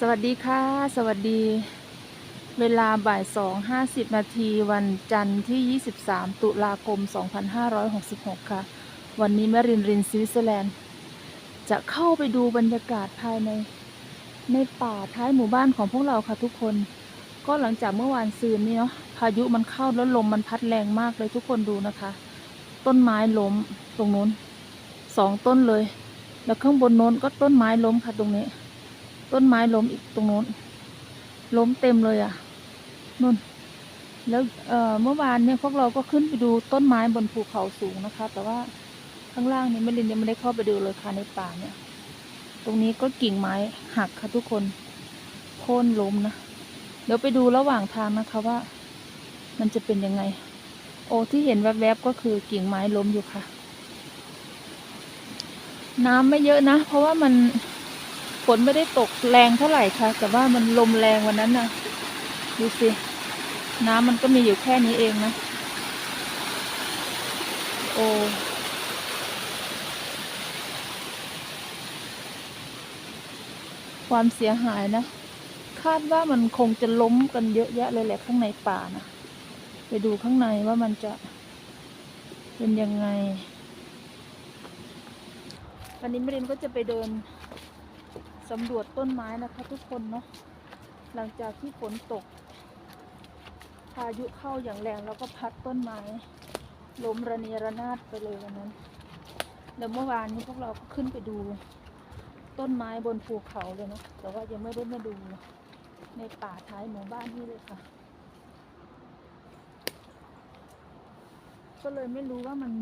สวัสดีค่ะ สวัสดี เวลาบ่ายสองห้าสิบนาทีวันจันทร์ที่ 23 ตุลาคม 2566 ค่ะ วันนี้แมรินรินสวิตเซอร์แลนด์ จะเข้าไปดูบรรยากาศภายใน ในป่าท้ายหมู่บ้านของพวกเราค่ะทุกคน ก็หลังจากเมื่อวานซืนนี้เนาะพายุมันเข้าแล้วลมมันพัดแรงมากเลยทุกคนดูนะคะ ต้นไม้ล้มตรงนู้นสองต้นเลย แล้วข้างบนโน้นก็ต้นไม้ล้มค่ะตรงนี้ ต้นไม้ล้มอีกตรงโน้น ล้มเต็มเลยอะนู่น แล้วเเมื่อวานเนี่ยพวกเราก็ขึ้นไปดูต้นไม้บนภูเขาสูงนะคะ แต่ว่าข้างล่างนี่ไม่ลินยังไม่ได้เข้าไปดูเลยค่ะในป่าเนี่ย ตรงนี้ก็กิ่งไม้หักค่ะทุกคนโค่นล้มนะ เดี๋ยวไปดูระหว่างทางนะคะว่า มันจะเป็นยังไง โอ้ที่เห็นแวบๆก็คือกิ่งไม้ล้มอยู่ค่ะ น้ำไม่เยอะนะ เพราะว่ามัน ฝนไม่ได้ตกแรงเท่าไหร่ค่ะ แต่ว่ามันลมแรงวันนั้นนะดูสิ น้ำมันก็มีอยู่แค่นี้เองนะ โอ้ความเสียหายนะ คาดว่ามันคงจะล้มกันเยอะแยะเลยแหละข้างในป่านะไปดูข้างในว่ามันจะเป็นยังไง วันนี้มรินก็จะไปเดิน สำรวจต้นไม้นะคะทุกคนเนาะหลังจากที่ฝนตก พายุเข้าอย่างแรงแล้วก็พัดต้นไม้ล้มระเนระนาดไปเลยวันนั้น แล้วเมื่อวานนี้พวกเราก็ขึ้นไปดู ต้นไม้บนภูเขาเลยนะแต่ว่ายังไม่ได้มาดูในป่าท้ายหมู่บ้านนี่เลยค่ะ ก็เลยไม่รู้ว่ามัน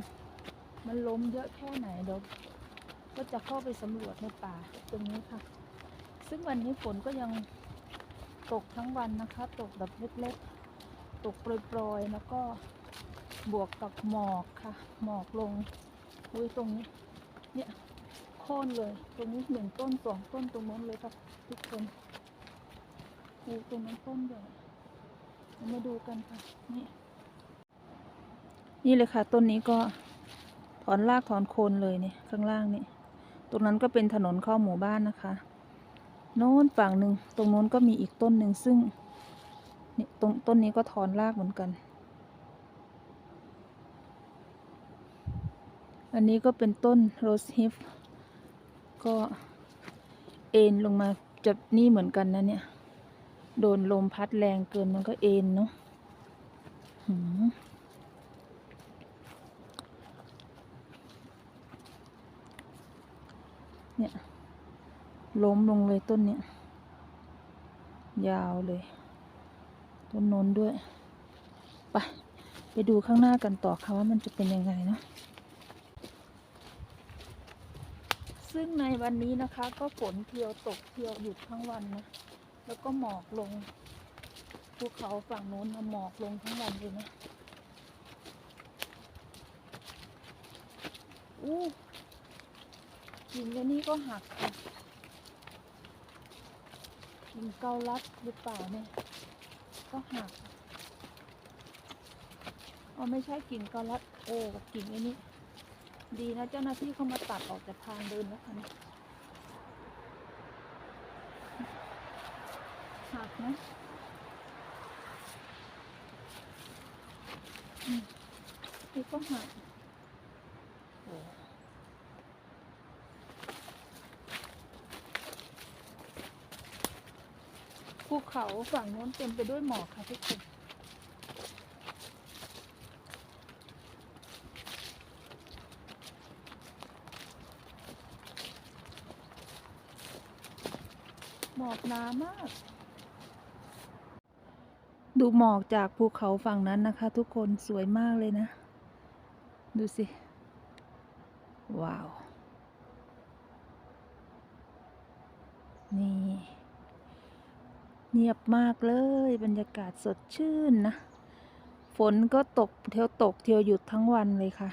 มันล้มเยอะแค่ไหนเดี๋ยว ก็จะเข้าไปสำรวจในป่าตรงนี้ค่ะ ซึ่งวันนี้ฝนก็ยังตกทั้งวันนะคะ ตกแบบเล็กๆ ตกโปรยๆ แล้วก็บวกกับหมอกค่ะ หมอกลงอุ้ยตรงนี้ เนี่ยโค่นเลย ตรงนี้หนึ่งต้นสองต้นตรงนู้นเลยค่ะทุกคนอูตรงนั้นต้นใหญ่มาดูกันค่ะ นี่ นี่เลยค่ะ ต้นนี้ก็ถอนรากถอนโคนเลยเนี่ยข้างล่างนี่ ตรงนั้นก็เป็นถนนเข้าหมู่บ้านนะคะ โน้นฝั่งหนึ่งตรงโน้นก็มีอีกต้นหนึ่งซึ่งนี่ตรงต้นนี้ก็ถอนรากเหมือนกัน อันนี้ก็เป็นต้นโรสฮิฟก็เอ็นลงมาจะนี่เหมือนกันนะเนี่ย โดนลมพัดแรงเกินมันก็เอ็นเนาะหืม เนี่ย ล้มลงเลยต้นเนี้ยยาวเลย ต้นนนด้วย ไป ไปดูข้างหน้ากันต่อค่ะว่ามันจะเป็นยังไงเนาะซึ่งในวันนี้นะคะ ก็ฝนเทียวตกเทียวหยุดทั้งวันนะ แล้วก็หมอกลงภูเขาฝั่งโน้นนหมอกลงทั้งวันเลยนะอู้กิ่งอันนี้ก็หักค่ะ กิ่งเกาลัดหรือเปล่าเนี่ย ก็หักอ๋อไม่ใช่กิ่งเกาลัดเออกิ่งอันนี้ ดีนะเจ้าหน้าที่เขามาตัดออกจากทางเดินแล้วค่ะเนี่ยหักนะอืมนี่ก็หักโอ้ ภูเขาฝั่งโน้นเต็มไปด้วยหมอกค่ะทุกคนหมอกหนามาก ดูหมอกจากภูเขาฝั่งนั้นนะคะ ทุกคนสวยมากเลยนะ ดูสิ ว้าว นี่ เงียบมากเลยบรรยากาศสดชื่นนะ ฝนก็ตกเที่ยวตกเที่ยวหยุดทั้งวันเลยค่ะ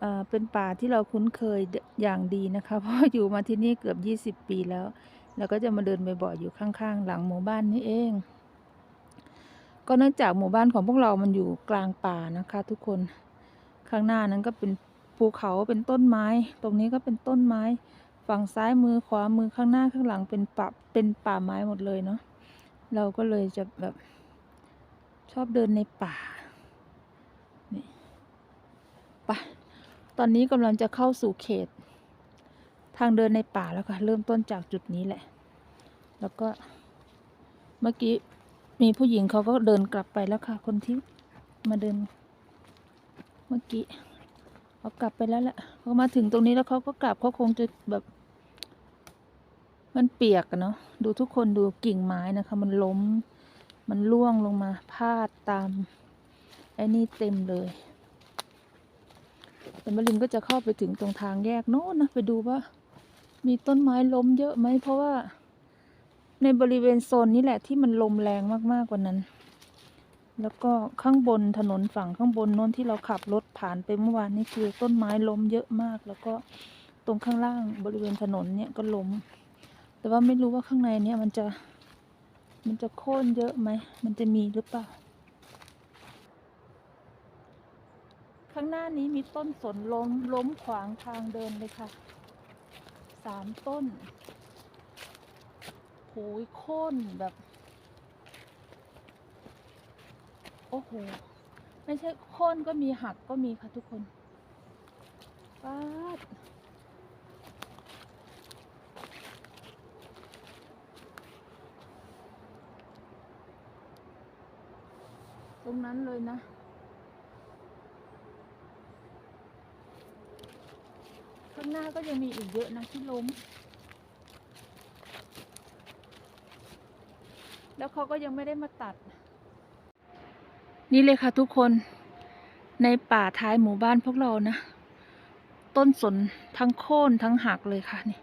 เเป็นป่าที่เราคุ้นเคยอย่างดีนะคะ เพราะอยู่มาที่นี่เกือบ 20 ปีแล้ว แล้วก็จะมาเดินบ่อยๆอยู่ข้างๆ หลังหมู่บ้านนี่เอง ก็เนื่องจากหมู่บ้านของพวกเรามันอยู่กลางป่านะคะ ทุกคนข้างหน้านั้นก็เป็นภูเขาเป็นต้นไม้ ตรงนี้ก็เป็นต้นไม้ ฝั่งซ้ายมือขวามือข้างหน้าข้างหลังเป็นป่าเป็นป่าไม้หมดเลยเนาะ เราก็เลยจะแบบชอบเดินในป่านี่ไปตอนนี้กำลังจะเข้าสู่เขต ทางเดินในป่าแล้วค่ะ เริ่มต้นจากจุดนี้แหละ แล้วก็เมื่อกี้มีผู้หญิงเขาก็เดินกลับไปแล้วค่ะ คนที่มาเดิน เมื่อกี้เขากลับไปแล้วแหละเขามาถึงตรงนี้แล้วเขาก็กลับเขาคงจะแบบ มันเปียกเนาะดูทุกคนดูกิ่งไม้นะคะ มันล้ม มันล่วงลงมาพาดตามไอ้นี่เต็มเลยแต่มะลินก็จะเข้าไปถึงตรงทางแยกโน้นนะไปดูว่า มีต้นไม้ล้มเยอะไหมเพราะว่า ในบริเวณโซนนี้แหละที่มันลมแรงมากๆกว่านั้น แล้วก็ข้างบนถนนฝั่งข้างบนโน้นที่เราขับรถผ่านไปเมื่อวานนี่คือต้นไม้ล้มเยอะมาก แล้วก็ตรงข้างล่างบริเวณถนนเนี่ยก็ล้ม แต่ว่าไม่รู้ว่าข้างในเนี่ยมันจะมันจะโค่นเยอะไหม มันจะมีหรือเปล่า ข้างหน้านี้มีต้นสนล้มล้มขวางทางเดินเลยค่ะ สามต้นโหยโค่นแบบ โอ้โห ไม่ใช่โค่นก็มีหักก็มีค่ะทุกคนป้าด ตรงนั้นเลยนะข้างหน้าก็ยังมีอีกเยอะนะที่ล้ม แล้วเขาก็ยังไม่ได้มาตัด นี่เลยค่ะทุกคน ในป่าท้ายหมู่บ้านพวกเรานะ ต้นสนทั้งโค่นทั้งหักเลยค่ะนี่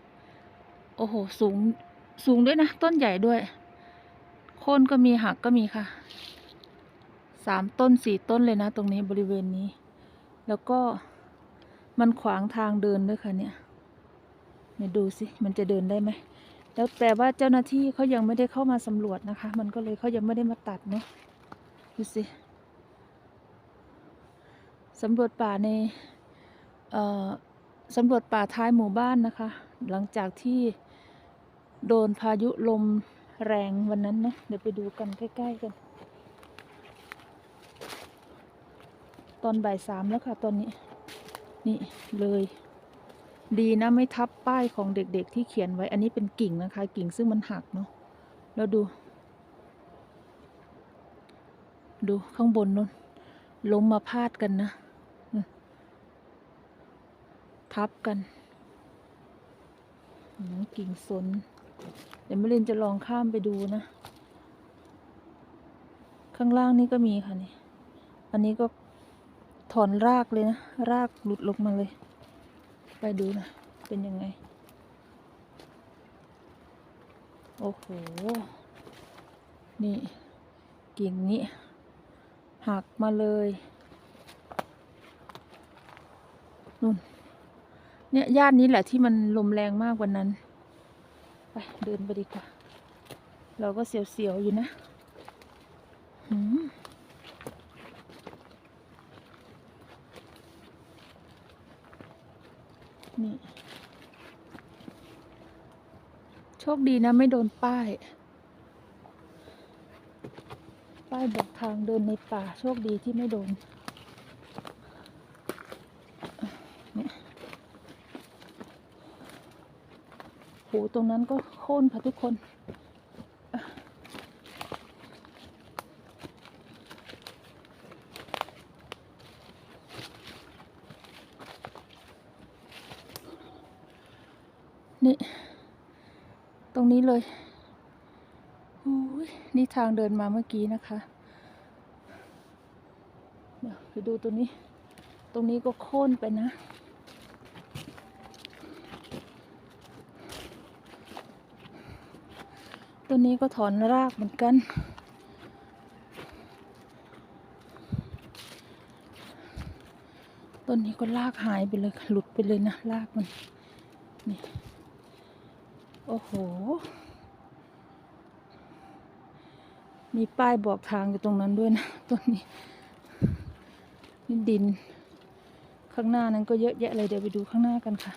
โอ้โห สูง สูงด้วยนะ ต้นใหญ่ด้วย โค่นก็มีหักก็มีค่ะ สามต้นสี่ต้นเลยนะ ตรงนี้บริเวณนี้ แล้วก็มันขวางทางเดินด้วยค่ะเนี่ยเนี่ยดูสิมันจะเดินได้ไหมแล้วแต่ว่าเจ้าหน้าที่เขายังไม่ได้เข้ามาสำรวจนะคะ มันก็เลยเขายังไม่ได้มาตัดเนาะดูสิสำรวจป่าในเอ่อสำรวจป่าท้ายหมู่บ้านนะคะ หลังจากที่โดนพายุลมแรงวันนั้นนะเดี๋ยวไปดูกันใกล้ ๆ กัน ตอนบ่ายสามแล้วค่ะตอนนี้ นี่เลย ดีนะไม่ทับป้ายของเด็กๆที่เขียนไว้ อันนี้เป็นกิ่งนะคะ กิ่งซึ่งมันหักเนาะ แล้วดู ดูข้างบนนู้นล้มมาพาดกันนะ ทับกัน กิ่งสน เดี๋ยวมลินจะลองข้ามไปดูนะ ข้างล่างนี่ก็มีค่ะนี่ อันนี้ก็ ถอนรากเลยนะ รากหลุดลงมาเลย ไปดูนะ เป็นยังไง โอ้โห นี่ กิ่งนี้ หักมาเลยนู่นเนี่ยย่านนี้แหละที่มันลมแรงมากกว่านั้น ไปเดินไปดีกว่า เราก็เสียวๆอยู่นะ หืม นี่ โชคดีนะไม่โดนป้าย ป้ายบอกทางเดินในป่า โชคดีที่ไม่โดนเนี่ยโหตรงนั้นก็โค่นค่ะทุกคน นี่ ตรงนี้เลยอุ้ยนี่ทางเดินมาเมื่อกี้นะคะเดี๋ยวไปดูตัวนี้ ตรงนี้ก็โค่นไปนะ ตัวนี้ก็ถอนรากเหมือนกัน ต้นนี้ก็ลากหายไปเลย หลุดไปเลยนะ รากมัน นี่ โอ้โห มีป้ายบอกทางอยู่ตรงนั้นด้วยนะต้นนี้ นี่ดิน ข้างหน้านั้นก็เยอะแยะเลยเดี๋ยวไปดูข้างหน้ากันค่ะ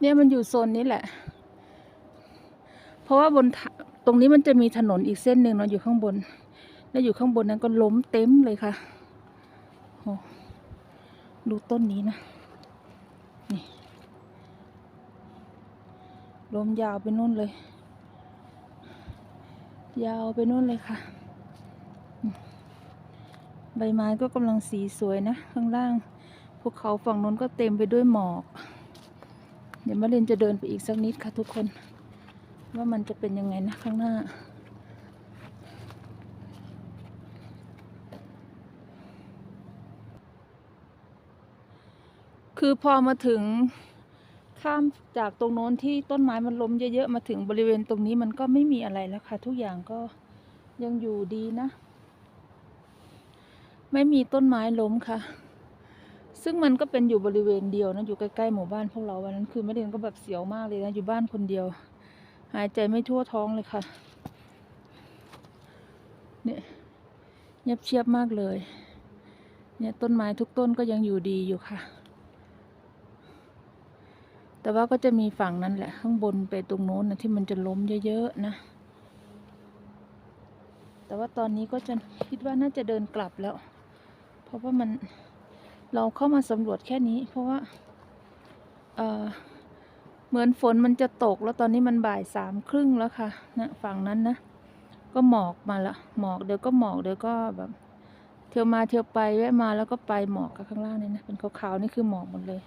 เนี่ยมันอยู่โซนนี้แหละ เพราะว่าบน ตรงนี้มันจะมีถนนอีกเส้นหนึ่งเนาะอยู่ข้างบน แล้วอยู่ข้างบนนั้นก็ล้มเต็มเลยค่ะโอ้ดูต้นนี้นะ นี่ล้มยาวไปนู่นเลย ยาวไปนู่นเลยค่ะ ใบไม้ก็กำลังสีสวยนะ ข้างล่างภูเขาฝั่งนู้นก็เต็มไปด้วยหมอก เดี๋ยวมาเรนจะเดินไปอีกสักนิดค่ะทุกคน ว่ามันจะเป็นยังไงนะข้างหน้า คือพอมาถึงข้ามจากตรงโน้นที่ต้นไม้มันล้มเยอะๆ มาถึงบริเวณตรงนี้มันก็ไม่มีอะไรแล้วค่ะ ทุกอย่างก็ยังอยู่ดีนะ ไม่มีต้นไม้ล้มค่ะ ซึ่งมันก็เป็นอยู่บริเวณเดียวนะ อยู่ใกล้ๆหมู่บ้านพวกเราวันนั้นคือแม่เดนก็แบบเสียวมากเลยนะ อยู่บ้านคนเดียว หายใจไม่ทั่วท้องเลยค่ะ เนี่ยเงียบเชียบมากเลย เนี่ยต้นไม้ทุกต้นก็ยังอยู่ดีอยู่ค่ะ แต่ว่าก็จะมีฝั่งนั้นแหละ ข้างบนไปตรงโน้นนะที่มันจะล้มเยอะๆนะ แต่ว่าตอนนี้ก็จะคิดว่าน่าจะเดินกลับแล้ว เพราะว่ามันเราเข้ามาสำรวจแค่นี้ เพราะว่าเออ เหมือนฝนมันจะตกแล้วตอนนี้มันบ่ายสามครึ่งแล้วค่ะนะฝั่งนั้นนะ ก็หมอกมาละหมอกเดี๋ยวก็หมอกเดี๋ยวก็แบบ เที่ยวมาเที่ยวไปแวะมาแล้วก็ไปหมอกกับข้างล่างนี่นะเป็นขาวๆนี่คือหมอกหมดเลย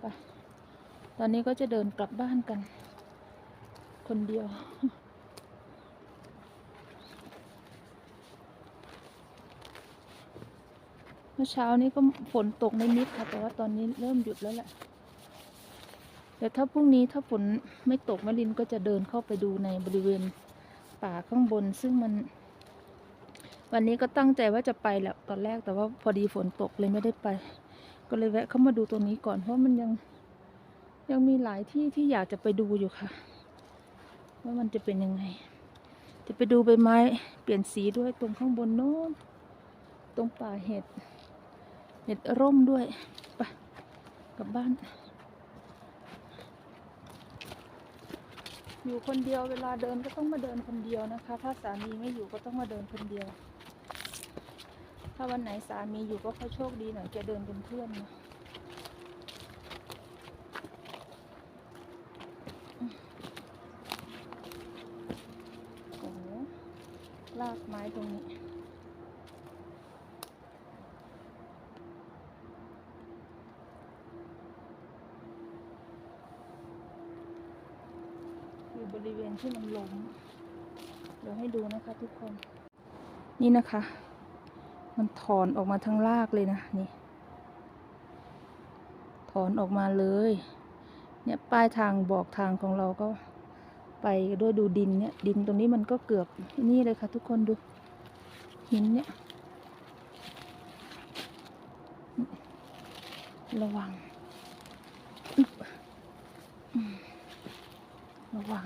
ไปตอนนี้ก็จะเดินกลับบ้านกัน คนเดียวเมื่อเช้านี้ก็ฝนตกในนิดค่ะ แต่ว่าตอนนี้เริ่มหยุดแล้วแหละ แต่ถ้าพรุ่งนี้ถ้าฝนไม่ตกมะลินก็จะเดินเข้าไปดูในบริเวณป่าข้างบน ซึ่งมัน วันนี้ก็ตั้งใจว่าจะไปแหละตอนแรกแต่ว่าพอดีฝนตกเลยไม่ได้ไป ก็เลยแวะเข้ามาดูตรงนี้ก่อนเพราะมันยังยังมีหลายที่ที่อยากจะไปดูอยู่ค่ะ ว่ามันจะเป็นยังไง จะไปดูใบไม้เปลี่ยนสีด้วยตรงข้างบนโน้นตรงป่าเห็ดเห็ดร่มด้วยไปกลับบ้าน อยู่คนเดียวเวลาเดินก็ต้องมาเดินคนเดียวนะคะ ถ้าสามีไม่อยู่ก็ต้องมาเดินคนเดียว ถ้าวันไหนสามีอยู่ก็ค่อยโชคดีหน่อยแกเดินเป็นเพื่อนนะโอ้โหลากไม้ตรงนี้ อยู่บริเวณ ที่มันล้มเดี๋ยวให้ดูนะคะทุกคน นี่นะคะ มันถอนออกมาทั้งรากเลยนะนี่ ถอนออกมาเลย เนี่ยป้ายทางบอกทางของเราก็ไปด้วยดูดินเนี่ย ดินตรงนี้มันก็เกือบนี่เลยค่ะทุกคนดูหินเนี่ยระวัง ระวัง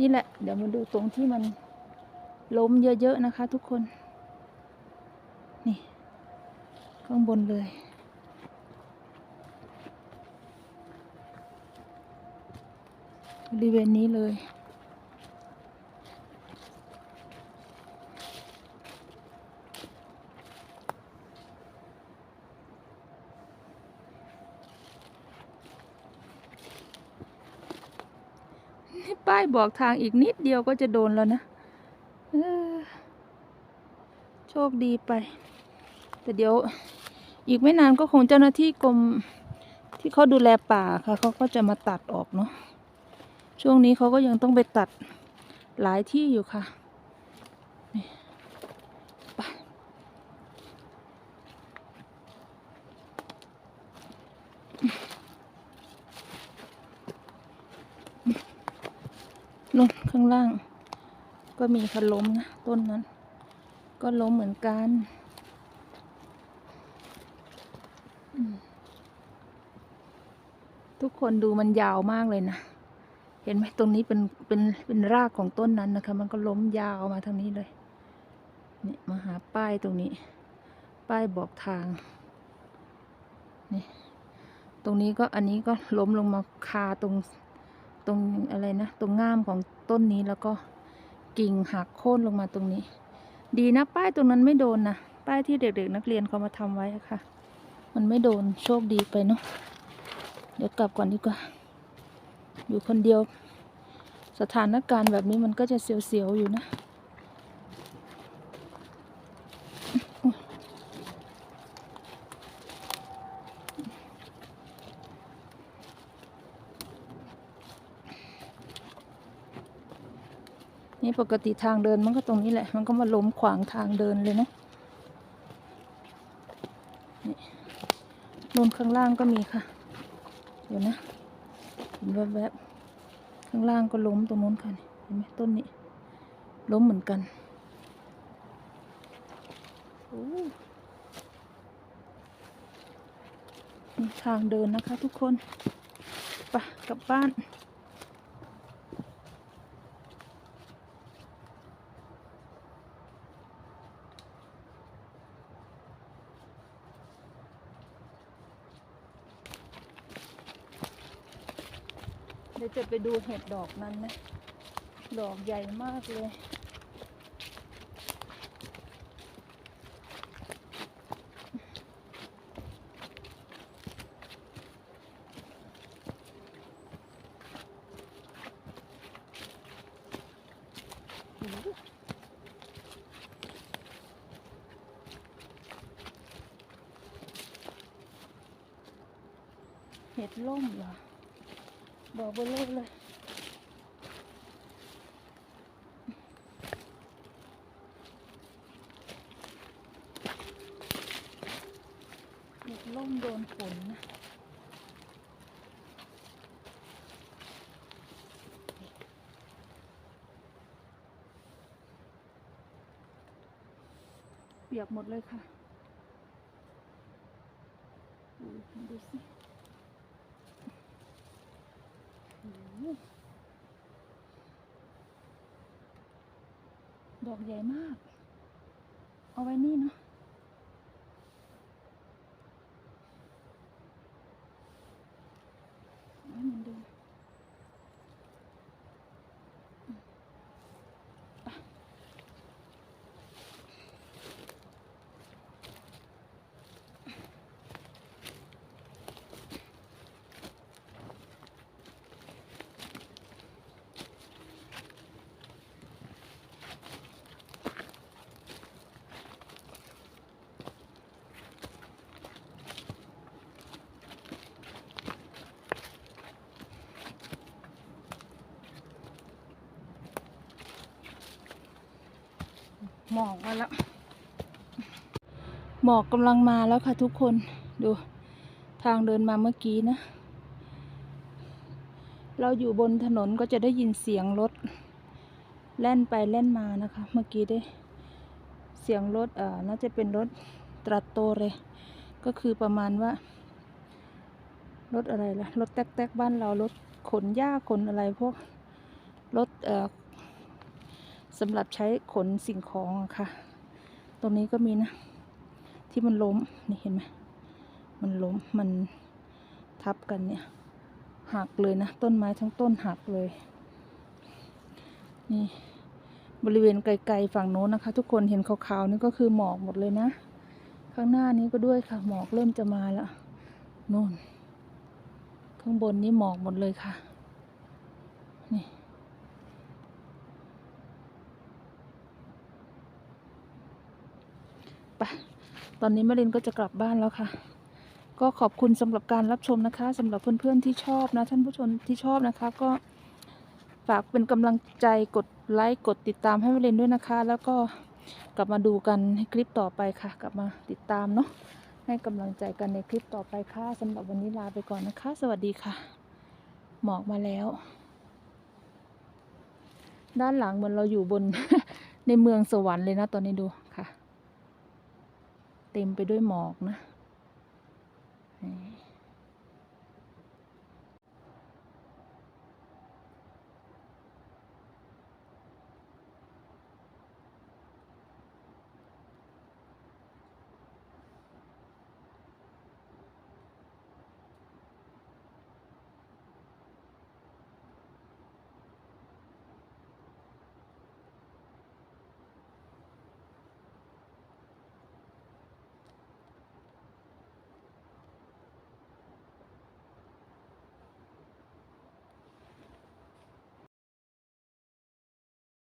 นี่แหละ เดี๋ยวมาดูตรงที่มันล้มเยอะๆนะคะ ทุกคน นี่ ข้างบนเลยบริเวณนี้เลย ป้ายบอกทางอีกนิดเดียวก็จะโดนแล้วนะโชคดีไป แต่เดี๋ยวอีกไม่นานก็คงเจ้าหน้าที่กรมที่เขาดูแลป่าค่ะเขาก็จะมาตัดออกเนาะช่วงนี้เขาก็ยังต้องไปตัดหลายที่อยู่ค่ะ นู่นข้างล่าง ก็มีคันล้มนะ ต้นนั้น ก็ล้มเหมือนกันทุกคนดูมันยาวมากเลยนะ เห็นไหมตรงนี้เป็นเป็นเป็นรากของต้นนั้นนะคะ มันก็ล้มยาวมาทางนี้เลยนี่มาหาป้ายตรงนี้ ป้ายบอกทางนี่ตรงนี้ก็อันนี้ก็ล้มลงมาคาตรง ตรงอะไรนะ ตรงง่ามของต้นนี้แล้วก็กิ่งหักโค่นลงมาตรงนี้ ดีนะป้ายตรงนั้นไม่โดนนะป้ายที่เด็กๆ นักเรียนเขามาทำไว้ค่ะ มันไม่โดนโชคดีไปเนาะเดี๋ยวกลับก่อนดีกว่า อยู่คนเดียว สถานการณ์แบบนี้มันก็จะเสียวๆอยู่นะ นี่ปกติทางเดินมันก็ตรงนี้แหละ มันก็มาล้มขวางทางเดินเลยนะนี่นู่นข้างล่างก็มีค่ะ เดี๋ยวนะเห็นแวบๆข้างล่างก็ล้มตรงนู้นค่ะเห็นไหมต้นนี้ ล้มเหมือนกันมีทางเดินนะคะทุกคน ไปกลับบ้าน ยวจะไปดูเห็ดดอกนั้นนะ ดอกใหญ่มากเลย เห็ดล่มเหรอ ดอกเบลอเลยเห็ดล่มโดนฝนนะเปียกหมดเลยค่ะดูสิ โอ้โห ดอกใหญ่มาก เอาไว้นี่เนาะเอาไว้เหมือนเดิมอืมไป หมอกมาแล้ว หมอกกำลังมาแล้วค่ะทุกคนดูทางเดินมาเมื่อกี้นะ เราอยู่บนถนนก็จะได้ยินเสียงรถ แล่นไปแล่นมานะคะ เมื่อกี้ได้ เสียงรถเอ่อน่าจะเป็นรถตรัตโตเลย ก็คือประมาณว่ารถอะไรล่ะ รถแต๊กๆบ้านเรารถขนหญ้าขนอะไรพวกรถเอ่อ สำหรับใช้ขนสิ่งของค่ะ ตรงนี้ก็มีนะ ที่มันล้มนี่เห็นไหมมันล้มมันทับกันเนี่ยหักเลยนะ ต้นไม้ทั้งต้นหักเลย นี่บริเวณไกลๆฝั่งโน้นนะคะ ทุกคนเห็นขาวๆนี่ก็คือหมอกหมดเลยนะ ข้างหน้านี้ก็ด้วยค่ะ หมอกเริ่มจะมาแล้วโน่นข้างบนนี้หมอกหมดเลยค่ะ นี่ ไปตอนนี้มะรินก็จะกลับบ้านแล้วค่ะ ก็ขอบคุณสำหรับการรับชมนะคะสำหรับเพื่อนๆที่ชอบนะท่านผู้ชมที่ชอบนะคะ ก็ฝากเป็นกำลังใจกดไลค์กดติดตามให้มะรินด้วยนะคะ แล้วก็กลับมาดูกันในคลิปต่อไปค่ะ กลับมาติดตามเนาะให้กำลังใจกันในคลิปต่อไปค่ะสำหรับวันนี้ลาไปก่อนนะคะ สวัสดีค่ะ หมอกมาแล้ว ด้านหลังเหมือนเราอยู่บนในเมืองสวรรค์เลยนะตอนนี้ดู เต็มไปด้วยหมอกนะนี่